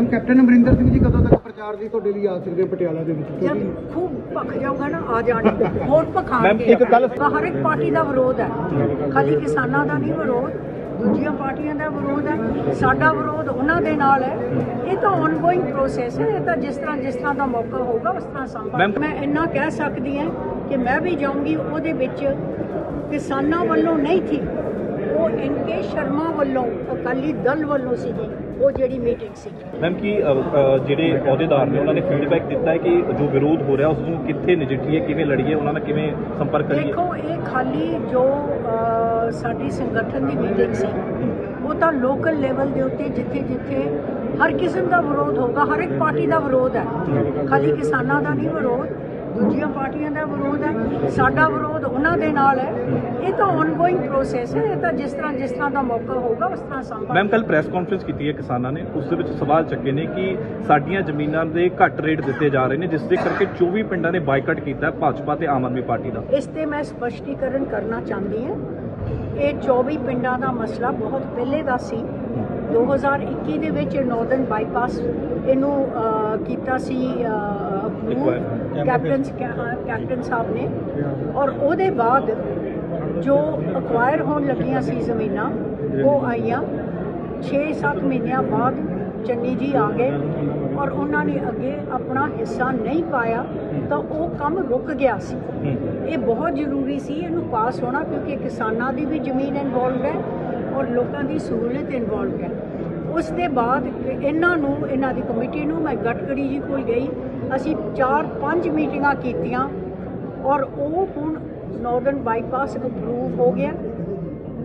Ma'am captain Amarinder Singh ji ਕਦੋਂ ਤੱਕ ਪ੍ਰਚਾਰ ਦੀ ਤੁਹਾਡੇ ਲਈ ਆ ਸਕਦੇ ਆ ਪਟਿਆਲਾ ਦੇ ਵਿੱਚ? ਜਦ ਕਿਉਂਕਿ ਖੂਬ ਭਖ ਜਾਊਗਾ ਨਾ ਆ ਜਾਣਗੇ Ma'am, ਪਖਾਣਗੇ ਇੱਕ ਗੱਲ- ਹਰ ਇੱਕ ਪਾਰਟੀ ਦਾ ਵਿਰੋਧ ਹੈ। ਖਾਲੀ ਕਿਸਾਨਾਂ ਦਾ ਨਹੀਂ ਵਿਰੋਧ ਦੂਜੀਆਂ ਪਾਰਟੀਆਂ ਦਾ ਵਿਰੋਧ ਹੈ। ਸਾਡਾ ਵਿਰੋਧ ਉਹਨਾਂ ਦੇ ਨਾਲ ਹੈ। ਇਹ ਤਾਂ ਆਨਗੋਇੰਗ ਪ੍ਰੋਸੈਸ ਹੈ। ਇਹ ਤਾਂ ਜਿਸ ਤਰ੍ਹਾਂ ਜਿਸ ਤਰ੍ਹਾਂ ਦਾ ਮੌਕਾ ਹੋਊਗਾ ਉਸ ਤਰ੍ਹਾਂ ਸੰਭਲ ਮੈਂ ਇੰਨਾ ਕਹਿ ਸਕਦੀ ਹਾਂ ਕਿ ਮੈਂ ਵੀ ਜਾਊਂਗੀ ਉਹਦੇ ਵਿੱਚ ਕਿਸਾਨਾਂ ਵੱਲੋਂ ਨਹੀਂ ਇਨਕੇ ਸ਼ਰਮਾ ਵੱਲੋਂ ਅਕਾਲੀ ਦਲ ਵੱਲੋਂ ਸੀਗੀ ਉਹ ਜਿਹੜੀ ਮੀਟਿੰਗ ਸੀ ਮੈਮ ਕੀ ਜਿਹੜੇ ਅਹੁਦੇਦਾਰ ਨੇ ਉਹਨਾਂ ਨੇ ਫੀਡਬੈਕ ਦਿੱਤਾ ਹੈ ਕਿ ਜੋ ਵਿਰੋਧ ਹੋ ਰਿਹਾ ਉਸ ਨੂੰ ਕਿੱਥੇ ਨਜਿੱਠੀਏ ਕਿਵੇਂ ਲੜੀਏ ਉਹਨਾਂ ਨਾਲ ਕਿਵੇਂ ਸੰਪਰਕ ਕਰੀਏ? ਦੇਖੋ ਇਹ ਖਾਲੀ ਜੋ ਸਾਡੀ ਸੰਗਠਨ ਦੀ ਮੀਟਿੰਗ ਸੀ ਉਹ ਤਾਂ ਲੋਕਲ ਲੈਵਲ ਦੇ ਉੱਤੇ ਜਿੱਥੇ ਜਿੱਥੇ ਹਰ ਕਿਸਮ ਦਾ ਵਿਰੋਧ ਹੋਗਾ ਹਰ ਇੱਕ ਪਾਰਟੀ ਦਾ ਵਿਰੋਧ ਹੈ। ਖਾਲੀ ਕਿਸਾਨਾਂ ਦਾ ਨਹੀਂ ਵਿਰੋਧ ਦੂਜੀਆਂ ਪਾਰਟੀਆਂ ਦਾ ਵਿਰੋਧ ਹੈ ਸਾਡਾ ਵਿਰੋਧ ਉਹਨਾਂ ਦੇ ਨਾਲ ਹੈ। ਇਹ ਤਾਂ ਆਨਗੋਇੰਗ ਪ੍ਰੋਸੈਸ ਹੈ। ਇਹ ਤਾਂ ਜਿਸ ਤਰ੍ਹਾਂ ਜਿਸ ਤਰ੍ਹਾਂ ਦਾ ਮੌਕਾ ਹੋਊਗਾ ਉਸ ਤਰ੍ਹਾਂ ਸੰਭਲ ਮੈਮ ਕੱਲ ਪ੍ਰੈਸ ਕਾਨਫਰੰਸ ਕੀਤੀ ਹੈ ਕਿਸਾਨਾਂ ਨੇ। ਉਸ ਦੇ ਵਿੱਚ ਸਵਾਲ ਚੱਕੇ ਨੇ ਕਿ ਸਾਡੀਆਂ ਜ਼ਮੀਨਾਂ ਦੇ ਘੱਟ ਰੇਟ ਦਿੱਤੇ ਜਾ ਰਹੇ ਨੇ ਜਿਸ ਦੇ ਕਰਕੇ 24 ਪਿੰਡਾਂ ਨੇ ਬਾਈਕਾਟ ਕੀਤਾ ਭਾਜਪਾ ਤੇ ਆਮ ਆਦਮੀ ਪਾਰਟੀ ਦਾ। ਇਸ ਤੇ ਮੈਂ ਸਪਸ਼ਟੀਕਰਨ ਕਰਨਾ ਚਾਹੁੰਦੀ ਹਾਂ। ਇਹ 24 ਪਿੰਡਾਂ ਦਾ ਮਸਲਾ ਬਹੁਤ ਪਹਿਲੇ ਦਾ ਸੀ। 2021 ਦੇ ਵਿੱਚ ਨਾਰਥਰਨ ਬਾਈਪਾਸ ਇਹਨੂੰ ਕੀਤਾ ਸੀ. ਕੈਪਟਨ ਕੈਪਟਨ ਸਾਹਿਬ ਨੇ। ਔਰ ਉਹਦੇ ਬਾਅਦ ਜੋ ਅਕਵਾਇਰ ਹੋਣ ਲੱਗੀਆਂ ਸੀ ਜ਼ਮੀਨਾਂ ਉਹ ਆਈਆਂ। 6-7 ਮਹੀਨਿਆਂ ਬਾਅਦ ਚੰਨੀ ਜੀ ਆ ਗਏ ਔਰ ਉਹਨਾਂ ਨੇ ਅੱਗੇ ਆਪਣਾ ਹਿੱਸਾ ਨਹੀਂ ਪਾਇਆ ਤਾਂ ਉਹ ਕੰਮ ਰੁਕ ਗਿਆ ਸੀ। ਹੂੰ। ਇਹ ਬਹੁਤ ਜ਼ਰੂਰੀ ਸੀ ਇਹਨੂੰ ਪਾਸ ਹੋਣਾ ਕਿਉਂਕਿ ਕਿਸਾਨਾਂ ਦੀ ਵੀ ਜ਼ਮੀਨ ਇਨਵੋਲਵਡ ਹੈ ਔਰ ਲੋਕਾਂ ਦੀ ਸਹੂਲਤ ਇਨਵੋਲਵਡ ਹੈ। ਉਸ ਦੇ ਬਾਅਦ ਇਹਨਾਂ ਨੂੰ ਇਹਨਾਂ ਦੀ ਕਮੇਟੀ ਨੂੰ ਮੈਂ ਗਟਕੜੀ ਜੀ ਕੋਲ ਗਈ। ਅਸੀਂ 4-5 ਮੀਟਿੰਗਾਂ ਕੀਤੀਆਂ ਔਰ ਉਹ ਹੁਣ ਨਾਰਥਰਨ ਬਾਈਪਾਸ ਅਪਰੂਵ ਹੋ ਗਿਆ।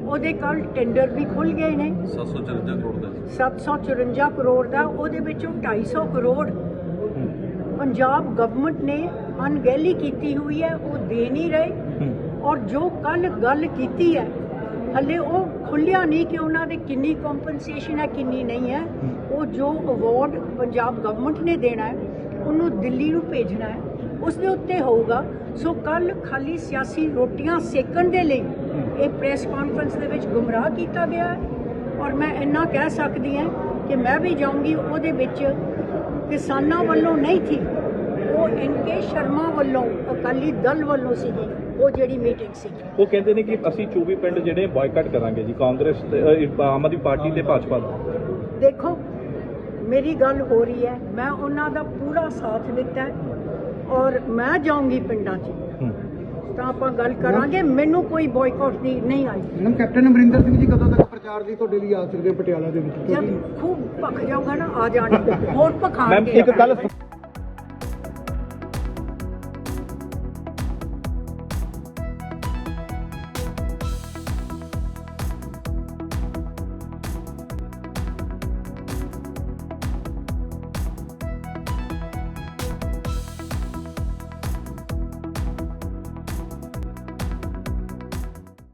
ਉਹਦੇ ਕੱਲ ਟੈਂਡਰ ਵੀ ਖੁੱਲ ਗਏ ਨੇ। 754 ਕਰੋੜ ਦਾ। 754 ਕਰੋੜ ਦਾ। ਉਹਦੇ ਵਿੱਚੋਂ 250 ਕਰੋੜ ਪੰਜਾਬ ਗਵਰਨਮੈਂਟ ਨੇ ਅਣਗਹਿਲੀ ਕੀਤੀ ਹੋਈ ਹੈ। ਉਹ ਦੇ ਨਹੀਂ ਰਹੇ। ਔਰ ਜੋ ਕੱਲ ਗੱਲ ਕੀਤੀ ਹੈ ਹੱਲੇ ਉਹ ਖੁੱਲਿਆ ਨਹੀਂ ਕਿ ਉਹਨਾਂ ਦੇ ਕਿੰਨੀ ਕੰਪਨਸੇਸ਼ਨ ਹੈ, ਕਿੰਨੀ ਨਹੀਂ ਹੈ। ਉਹ ਜੋ ਅਵਾਰਡ ਪੰਜਾਬ ਗਵਰਨਮੈਂਟ ਨੇ ਦੇਣਾ ਹੈ, ਉਹਨੂੰ ਦਿੱਲੀ ਨੂੰ ਭੇਜਣਾ ਹੈ। ਉਸ ਦੇ ਉੱਤੇ ਹੋਊਗਾ। ਸੋ ਕੱਲ ਖਾਲੀ ਸਿਆਸੀ ਰੋਟੀਆਂ ਸੇਕਣ ਦੇ ਲਈ ਇਹ ਪ੍ਰੈਸ ਕਾਨਫਰੰਸ ਦੇ ਵਿੱਚ ਗੁੰਮਰਾਹ ਕੀਤਾ ਗਿਆ ਹੈ। ਔਰ ਮੈਂ ਇੰਨਾ ਕਹਿ ਸਕਦੀ ਹਾਂ ਕਿ ਮੈਂ ਵੀ ਜਾਊਂਗੀ, ਉਹਦੇ ਵਿੱਚ ਕਿਸਾਨਾਂ ਵੱਲੋਂ ਨਹੀਂ ਸੀ। ਉਹ ਇਨਕੇ ਸ਼ਰਮਾ ਵੱਲੋਂ ਅਕਾਲੀ ਦਲ ਵੱਲੋਂ ਸੀਗੀ ਉਹ ਜਿਹੜੀ ਮੀਟਿੰਗ ਸੀ। ਉਹ ਕਹਿੰਦੇ ਨੇ ਕਿ ਅਸੀਂ 24 ਪਿੰਡ ਜਿਹੜੇ ਬਾਈਕਾਟ ਕਰਾਂਗੇ ਜੀ ਕਾਂਗਰਸ ਤੇ, ਅ, ਆਮ ਆਦਮੀ ਪਾਰਟੀ ਤੇ ਭਾਜਪਾ ਦਾ ਦੇਖੋ ਮੇਰੀ ਗੱਲ ਹੋ ਰਹੀ ਹੈ ਮੈਂ ਉਹਨਾਂ ਦਾ ਪੂਰਾ ਸਾਥ ਦਿੱਤਾ ਹੈ ਔਰ ਮੈਂ ਜਾਊਂਗੀ ਪਿੰਡਾਂ 'ਚ। ਹੂੰ। ਤਾਂ ਆਪਾਂ ਗੱਲ ਕਰਾਂਗੇ ਮੈਨੂੰ ਕੋਈ ਬਾਈਕਾਟ ਦੀ ਨਹੀਂ ਆਈ। ਮੈਮ ਕੈਪਟਨ ਅਮਰਿੰਦਰ ਸਿੰਘ ਜੀ ਕਦੋਂ ਤੱਕ ਪ੍ਰਚਾਰ ਦੀ ਤੁਹਾਡੇ ਲਈ ਆ ਸਕਦੇ ਆ ਪਟਿਆਲਾ ਦੇ ਵਿੱਚ? ਜਦ ਖੂਬ ਭਖ ਜਾਊਗਾ ਨਾ ਆ ਜਾਣਗੇ ਵੋਟ ਮੈਮ ਇੱਕ ਗੱਲ